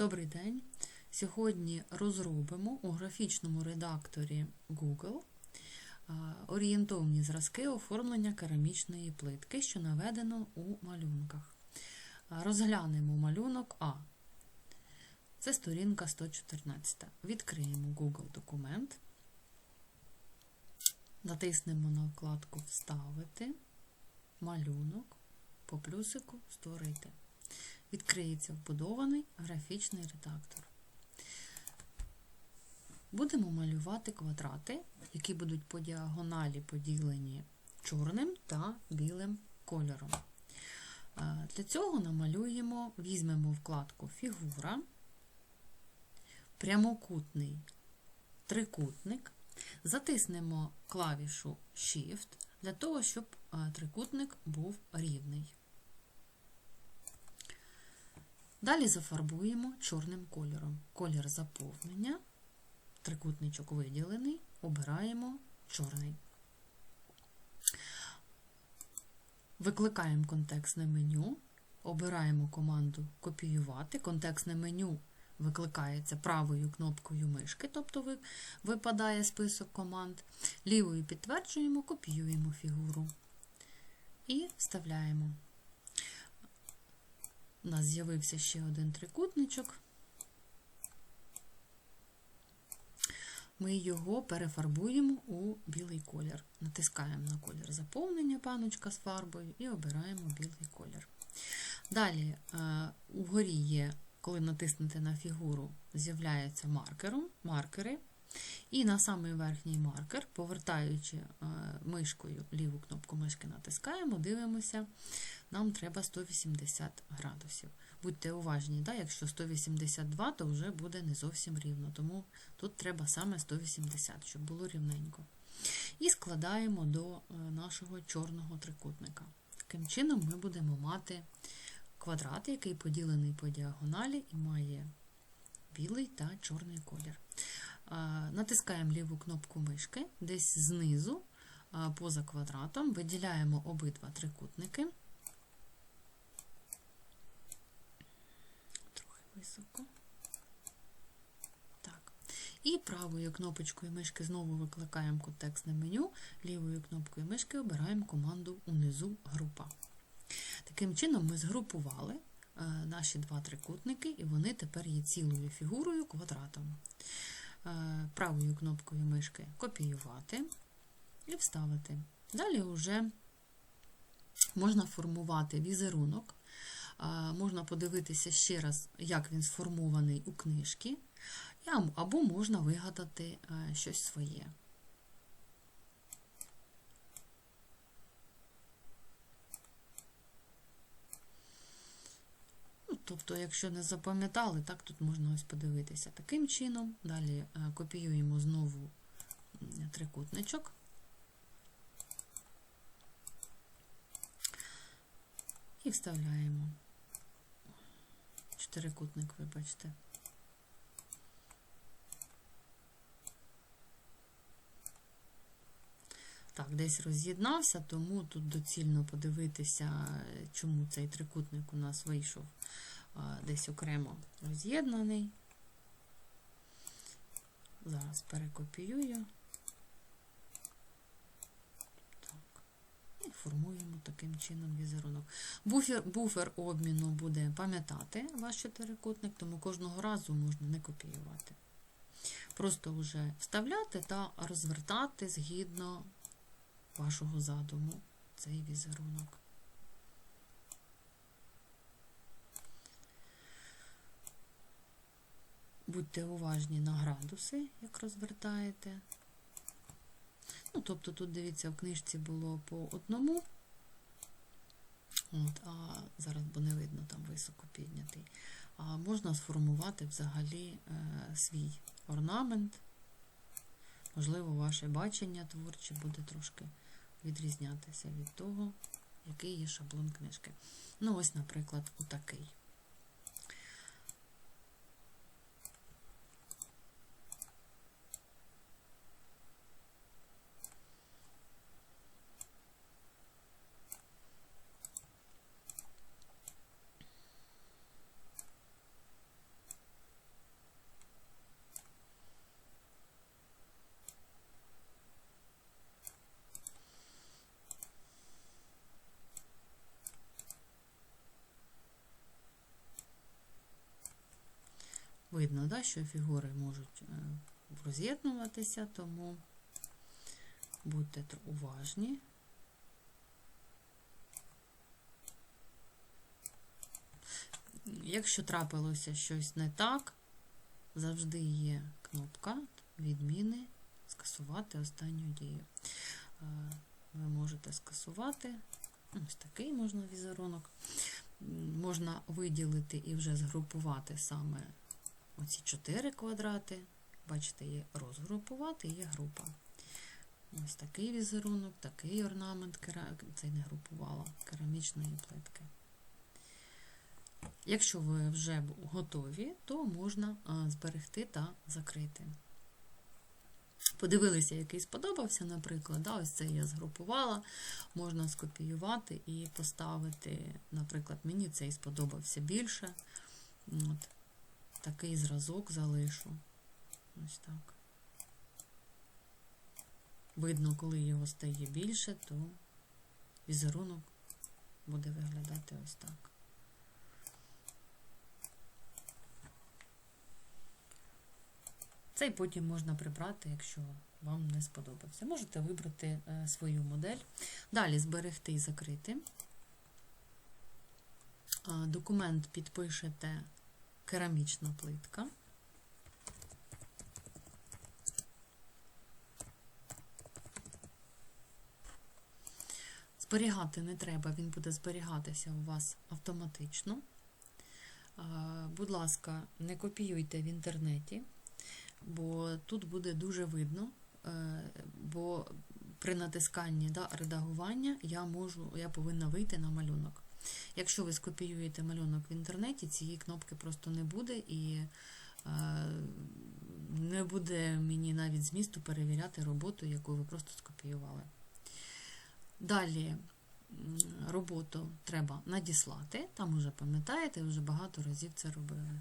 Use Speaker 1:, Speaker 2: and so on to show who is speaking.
Speaker 1: Добрий день. Сьогодні розробимо у графічному редакторі Google орієнтовні зразки оформлення керамічної плитки, що наведено у малюнках. Розглянемо малюнок А. Це сторінка 114. Відкриємо Google документ. Натиснемо на вкладку Вставити, малюнок, по плюсику Створити. Відкриється вбудований графічний редактор. Будемо малювати квадрати, які будуть по діагоналі поділені чорним та білим кольором. Для цього намалюємо, візьмемо вкладку Фігура, прямокутний трикутник, затиснемо клавішу Shift для того, щоб трикутник був рівний. Далі зафарбуємо чорним кольором. Колір заповнення, трикутничок виділений, обираємо чорний. Викликаємо контекстне меню, обираємо команду Копіювати. Контекстне меню викликається правою кнопкою мишки, тобто випадає список команд. Лівою підтверджуємо, копіюємо фігуру і вставляємо. У нас з'явився ще один трикутничок. Ми його перефарбуємо у білий колір. Натискаємо на колір заповнення паночка з фарбою і обираємо білий колір. Далі, угорі є, коли натиснете на фігуру, з'являється маркером, маркери. І на самий верхній маркер, повертаючи мишкою, ліву кнопку мишки натискаємо, дивимося, нам треба 180 градусів. Будьте уважні, да? якщо 182, то вже буде не зовсім рівно, тому тут треба саме 180, щоб було рівненько. І складаємо до нашого чорного трикутника. Таким чином ми будемо мати квадрат, який поділений по діагоналі і має білий та чорний колір. Натискаємо ліву кнопку мишки, десь знизу, поза квадратом, виділяємо обидва трикутники. Трохи високо. Так. І правою кнопочкою мишки знову викликаємо контекстне меню, лівою кнопкою мишки обираємо команду унизу група. Таким чином, ми згрупували наші два трикутники, і вони тепер є цілою фігурою квадратом правою кнопкою мишки копіювати і вставити. Далі вже можна формувати візерунок, можна подивитися ще раз, як він сформований у книжці, або можна вигадати щось своє. Тобто, якщо не запам'ятали, так тут можна ось подивитися таким чином. Далі копіюємо знову трикутничок. І вставляємо чотирикутник, вибачте. Так, десь роз'єднався, тому тут доцільно подивитися, чому цей трикутник у нас вийшов десь окремо роз'єднаний. Зараз перекопіюю. Так. І формуємо таким чином візерунок. Буфер, буфер обміну буде пам'ятати ваш чотирикутник, тому кожного разу можна не копіювати. Просто вже вставляти та розвертати згідно вашого задуму цей візерунок. Будьте уважні на градуси, як розвертаєте. Ну, тобто, тут, дивіться, в книжці було по одному, От, а зараз, бо не видно, там високо піднятий. А можна сформувати взагалі е, свій орнамент. Можливо, ваше бачення творче буде трошки відрізнятися від того, який є шаблон книжки. Ну, ось, наприклад, отакий. Видно, да, що фігури можуть е, роз'єднуватися, тому будьте уважні. Якщо трапилося щось не так, завжди є кнопка відміни, скасувати останню дію. Е, Ви можете скасувати ось такий можна візерунок. Можна виділити і вже згрупувати саме оці чотири квадрати. Бачите, є розгрупувати, є група. Ось такий візерунок, такий орнамент, це не групувала, керамічної плитки. Якщо ви вже готові, то можна зберегти та закрити. Подивилися, який сподобався, наприклад, да, ось це я згрупувала, можна скопіювати і поставити, наприклад, мені цей сподобався більше. От, такий зразок залишу. Ось так. Видно, коли його стає більше, то візерунок буде виглядати ось так. Цей потім можна прибрати, якщо вам не сподобався. Можете вибрати е, свою модель. Далі зберегти і закрити. А, Документ підпишете керамічна плитка. Зберігати не треба, він буде зберігатися у вас автоматично. Будь ласка, не копіюйте в інтернеті, бо тут буде дуже видно, е, бо при натисканні да, редагування я можу, я повинна вийти на малюнок. Якщо ви скопіюєте малюнок в інтернеті, цієї кнопки просто не буде і е, не буде мені навіть змісту перевіряти роботу, яку ви просто скопіювали. Далі роботу треба надіслати, там уже пам'ятаєте, вже багато разів це робили.